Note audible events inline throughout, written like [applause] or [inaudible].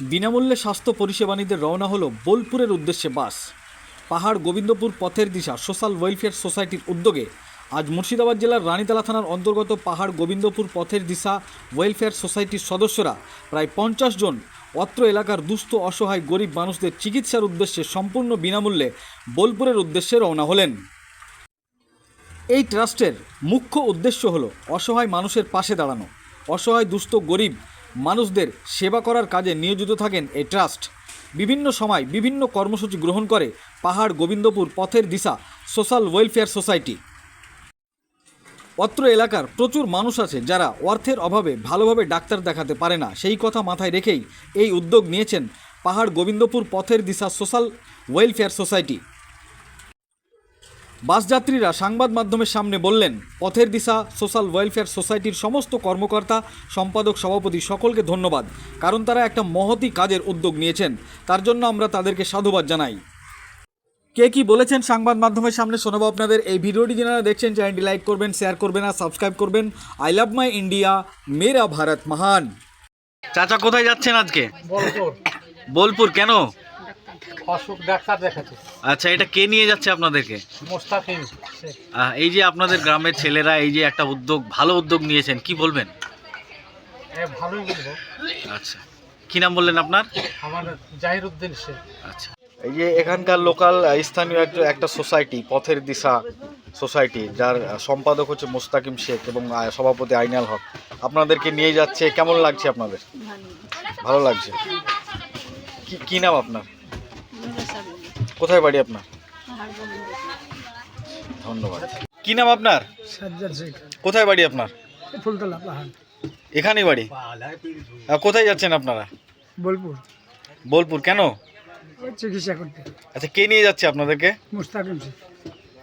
বিনামূল্যে স্বাস্থ্য পরিষেবা নিতে রওনা হলো বোলপুরের উদ্দেশ্যে বাস। পাহাড় গোবিন্দপুর পথের দিশা সোশ্যাল ওয়েলফেয়ার সোসাইটির উদ্যোগে আজ মুর্শিদাবাদ জেলার রানীতলা থানার অন্তর্গত পাহাড় গোবিন্দপুর পথের দিশা ওয়েলফেয়ার সোসাইটির সদস্যরা প্রায় পঞ্চাশ জন অত্র এলাকার দুস্থ, অসহায়, গরিব মানুষদের চিকিৎসার উদ্দেশ্যে সম্পূর্ণ বিনামূল্যে বোলপুরের উদ্দেশ্যে রওনা হলেন। এই ট্রাস্টের মুখ্য উদ্দেশ্য হল অসহায় মানুষের পাশে দাঁড়ানো। অসহায়, দুস্থ, গরিব মানুষদের সেবা করার কাজে নিয়োজিত থাকেন এই ট্রাস্ট। বিভিন্ন সময় বিভিন্ন কর্মসূচি গ্রহণ করে পাহাড় গোবিন্দপুর পথের দিশা সোশ্যাল ওয়েলফেয়ার সোসাইটি। অত্র এলাকার প্রচুর মানুষ আছে যারা অর্থের অভাবে ভালোভাবে ডাক্তার দেখাতে পারে না। সেই কথা মাথায় রেখেই এই উদ্যোগ নিয়েছেন পাহাড় Gobindapur Pather Disha social welfare society. বাসযাত্রীরা সংবাদ মাধ্যমের সামনে বললেন পথের দিশা সোশ্যাল ওয়েলফেয়ার সোসাইটির সমস্ত কর্মকর্তা সম্পাদক সভাপতি সকলকে ধন্যবাদ কারণ তারা একটা মহতি কাজের উদ্যোগ নিয়েছেন। তার জন্য আমরা তাদেরকে সাধুবাদ জানাই। কে কি বলেছেন সংবাদ মাধ্যমের সামনে শোনাবো আপনাদের। এই ভিডিওটি যারা দেখছেন চ্যানেলটি লাইক করবেন শেয়ার করবেন আর সাবস্ক্রাইব করবেন। আই লাভ মাই ইন্ডিয়া মেরা ভারত মহান। চাচা কোথায় যাচ্ছেন আজকে? বলপুর। বোলপুর কেন? অসুখ ডাক্তার দেখাচ্ছে। আচ্ছা এটা কে নিয়ে যাচ্ছে আপনাদেরকে? মোস্তাকিম এই যে আপনাদের গ্রামের ছেলেরা এই যে একটা উদ্যোগ ভালো উদ্যোগ নিয়েছেন কি বলবেন? ভালোই বলব। আচ্ছা। কি নাম বললেন আপনার? আমার জাহির উদ্দিন শেখ আচ্ছা। এই যে এখানকার লোকাল স্থানীয় একটা একটা সোসাইটি পথের দিশা সোসাইটি যার সম্পাদক হচ্ছে মোস্তাকিম শেখ এবং সভাপতি আইনাল হক। আপনাদেরকে নিয়ে যাচ্ছে কেমন লাগছে আপনাদের? ভালো লাগছে। কি কি নাম আপনার? কোথায় বাড়ি আপনার? ধন্যবাদ। কি নাম আপনার? কোথায় বাড়ি আপনার? ফুলতলা পাহাড়। এখানেই বাড়ি? কোথায় যাচ্ছেন আপনারা? বোলপুর। বোলপুর কেন? চিকিৎসা করতে। আচ্ছা কে নিয়ে যাচ্ছে আপনাদেরকে? মুস্তাকিম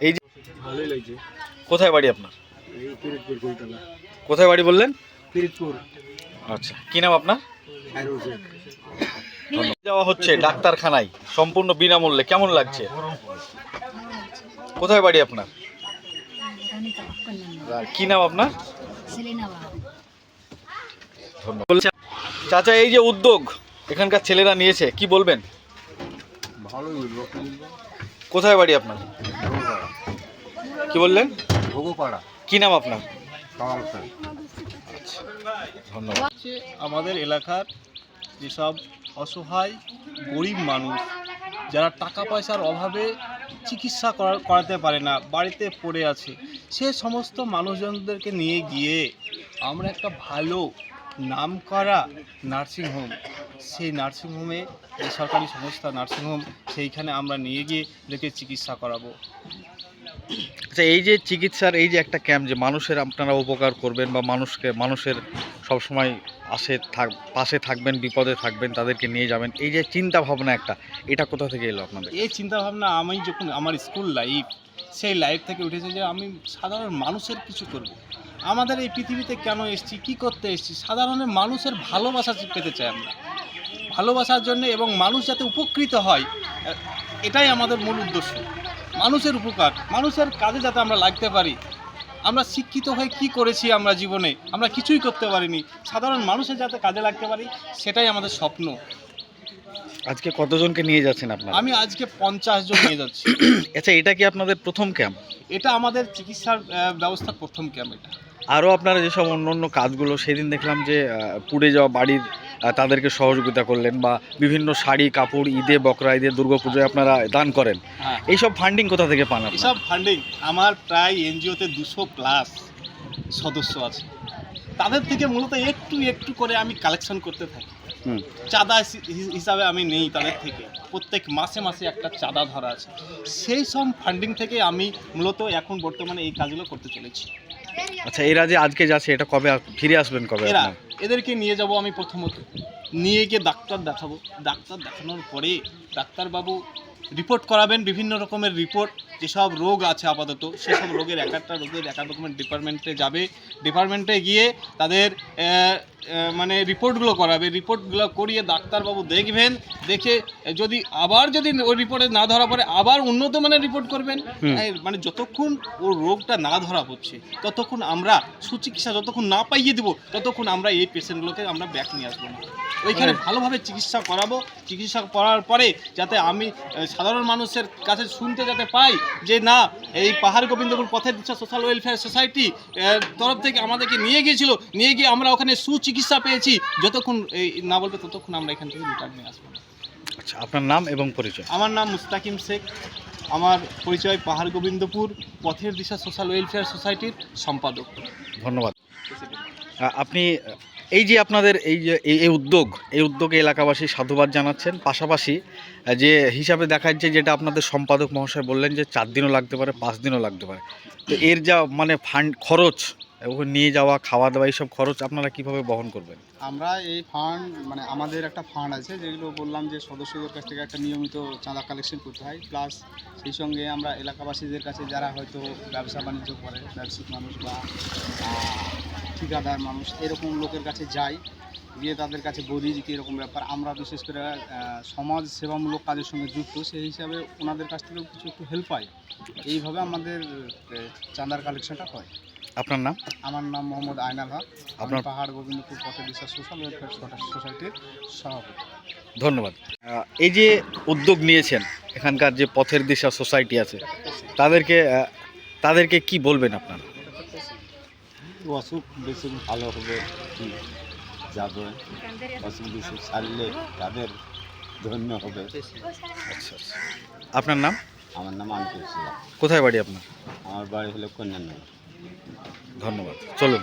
এই যে ভালোই লাগছে। কোথায় বাড়ি আপনার? এই পিরিতপুর ফুলতলা কোথায় বাড়ি বললেন? পিরিতপুর আচ্ছা কি নাম আপনার। যাওয়া হচ্ছে ডাক্তারখানায় সম্পূর্ণ বিনামূল্যে। কেমন লাগছে? কোথায় বাড়ি আপনার? কি নাম আপনার? চাচা এই যে উদ্যোগ এখানকার ছেলেরা নিয়েছে কি বলবেন? কোথায় বাড়ি আপনার? কি বললেন? কি নাম আপনার? ধন্যবাদ। আমাদের এলাকার যেসব অসহায়, গরিব মানুষ, যারা টাকা পয়সার অভাবে চিকিৎসা করা- করাতে পারে না, বাড়িতে পড়ে আছে, সে সমস্ত মানুষজনদেরকে নিয়ে গিয়ে আমরা একটা ভালো নাম নামকরা নার্সিংহোম সেই নার্সিংহোমে বেসরকারি সংস্থা নার্সিংহোম সেইখানে আমরা নিয়ে গিয়ে এদেরকে চিকিৎসা করাবো। আচ্ছা এই যে চিকিৎসার, এই যে একটা ক্যাম্প যে মানুষের আপনারা উপকার করবেন বা মানুষকে, মানুষের সব সময় আসে থাক, পাশে থাকবেন, বিপদে থাকবেন, তাদেরকে নিয়ে যাবেন। এই যে চিন্তা ভাবনা একটা, এটা কোথা থেকে এলো আপনাদের? এই চিন্তাভাবনা আমি যখন আমার স্কুল লাইফ, সেই লাইফ থেকে উঠেছে যে আমি সাধারণ মানুষের কিছু করব। আমাদের এই পৃথিবীতে কেন এসেছি, কি করতে এসছি? সাধারণ মানুষের ভালোবাসা পেতে চাই আমরা। ভালোবাসার জন্য এবং মানুষ যাতে উপকৃত হয় এটাই আমাদের মূল উদ্দেশ্য। মানুষের উপকার, মানুষের কাজে যাতে আমরা লাগতে পারি আমরা শিক্ষিত হয়ে কি করেছি আমরা জীবনে? আমরা কিছুই করতে পারিনি। সাধারণ মানুষের যাতে কাজে লাগতে পারি সেটাই আমাদের স্বপ্ন। আজকে কতজনকে নিয়ে যাচ্ছেন আপনারা? আমি আজকে পঞ্চাশ জন নিয়ে যাচ্ছি। [coughs] আচ্ছা এটা কি আপনাদের প্রথম ক্যাম্প? এটা আমাদের চিকিৎসার ব্যবস্থা প্রথম ক্যাম্প এটা। আরও আপনারা যেসব অন্য অন্য কাজগুলো সেদিন দেখলাম যে পুড়ে যাওয়া বাড়ির তাদেরকে সহযোগিতা করলেন বা বিভিন্ন শাড়ি কাপড় ঈদে বকরা ঈদে দুর্গাপুজোয় আপনারা দান করেন। হ্যাঁ। এইসব ফান্ডিং কোথা থেকে পান এসব ফান্ডিং আমার প্রায় এনজিওতে দুশো প্লাস সদস্য আছে। তাদের থেকে মূলত একটু একটু করে আমি কালেকশন করতে থাকি। চাঁদা হিসাবে আমি নেই তাদের থেকে। প্রত্যেক মাসে মাসে একটা চাঁদা ধরা আছে। সেই সব ফান্ডিং থেকে আমি মূলত এখন বর্তমানে এই কাজগুলো করতে চলেছি। আচ্ছা এরা যে আজকে যাচ্ছে এটা কবে ফিরে আসবেন কবে এরা এদেরকে নিয়ে যাব আমি প্রথমত। নিয়ে গিয়ে ডাক্তার দেখাবো। ডাক্তার দেখানোর পরে ডাক্তারবাবু রিপোর্ট করাবেন বিভিন্ন রকমের রিপোর্ট যেসব রোগ আছে আপাতত সেসব রোগের এক একটা রোগের এক এক রকমের ডিপার্টমেন্টে যাবে। ডিপার্টমেন্টে গিয়ে তাদের মানে রিপোর্টগুলো করাবে। রিপোর্টগুলো করিয়ে ডাক্তারবাবু দেখবেন দেখে যদি আবার যদি ওই রিপোর্টে না ধরা পড়ে আবার উন্নত মানের রিপোর্ট করবেন। মানে যতক্ষণ ও রোগটা না ধরা পড়ছে ততক্ষণ আমরা সুচিকিৎসা যতক্ষণ না পাইয়ে দিব ততক্ষণ আমরা এই পেশেন্টগুলোকে আমরা ব্যাক নিয়ে আসব না। ওইখানে ভালোভাবে চিকিৎসা করাবো। চিকিৎসা করার পরে যাতে আমি সাধারণ মানুষের কাছে শুনতে যাতে পাই যে না এই পাহাড় গোবিন্দপুর পথের দিশা সোশ্যাল ওয়েলফেয়ার সোসাইটি তরফ থেকে আমাদেরকে নিয়ে গিয়েছিল নিয়ে গিয়ে আমরা ওখানে সুচিকিৎসা পেয়েছি। যতক্ষণ এই না বলবে ততক্ষণ আমরা এখান থেকে রিটার্ন নিয়ে আসব আচ্ছা আপনার নাম এবং পরিচয়। আমার নাম মুস্তাকিম শেখ। আমার পরিচয় পাহাড় গোবিন্দপুর পথের দিশা সোশ্যাল ওয়েলফেয়ার সোসাইটির সম্পাদক। ধন্যবাদ। আপনি এই যে আপনাদের এই যে এই এই উদ্যোগ এই উদ্যোগে এলাকাবাসী সাধুবাদ জানাচ্ছেন। পাশাপাশি যে হিসাবে দেখা যাচ্ছে যেটা আপনাদের সম্পাদক মহাশয় বললেন যে চার দিনও লাগতে পারে পাঁচ দিনও লাগতে পারে। তো এর যা মানে ফান্ড খরচ ওখানে নিয়ে যাওয়া খাওয়া দাওয়া এইসব খরচ আপনারা কীভাবে বহন করবেন? আমরা এই ফান্ড মানে আমাদের একটা ফান্ড আছে যেগুলো বললাম যে সদস্যদের কাছ থেকে একটা নিয়মিত চাঁদা কালেকশন করতে হয়। প্লাস সেই সঙ্গে আমরা এলাকাবাসীদের কাছে যারা হয়তো ব্যবসা বাণিজ্য করে, ব্যবসায়িক মানুষ বা ঠিকাদার মানুষ, এরকম লোকের কাছে যাই। গিয়ে তাদের কাছে বলি যে কীরকম ব্যাপার আমরা বিশেষ করে সমাজ সেবামূলক কাজের সঙ্গে যুক্ত সেই হিসাবে ওনাদের কাছ থেকেও কিছু একটু হেল্প পাই। এইভাবে আমাদের চাঁদার কালেকশনটা হয়। আপনার নাম? আমার নাম মোহাম্মদ আয়নাল হক। আপনার- পাহাড় গোবিন্দপুর পথে বিশ্বাস সোশ্যাল ওয়েলফেয়ার সোসাইটির সভাপতি। ধন্যবাদ। এই যে উদ্যোগ নিয়েছেন এখানকার যে পথের দিশা সোসাইটি আছে তাদেরকে তাদেরকে কি বলবেন আপনারা? অসুখ বিসুখ ভালো হবে। কি যাবে অসুবিধা ছাড়লে তাদের ধন্য হবে। আচ্ছা আচ্ছা আপনার নাম? আমার নাম আনকুল কোথায় বাড়ি আপনার? আমার বাড়ি হলো কন্যানগর। ধন্যবাদ। চলুন।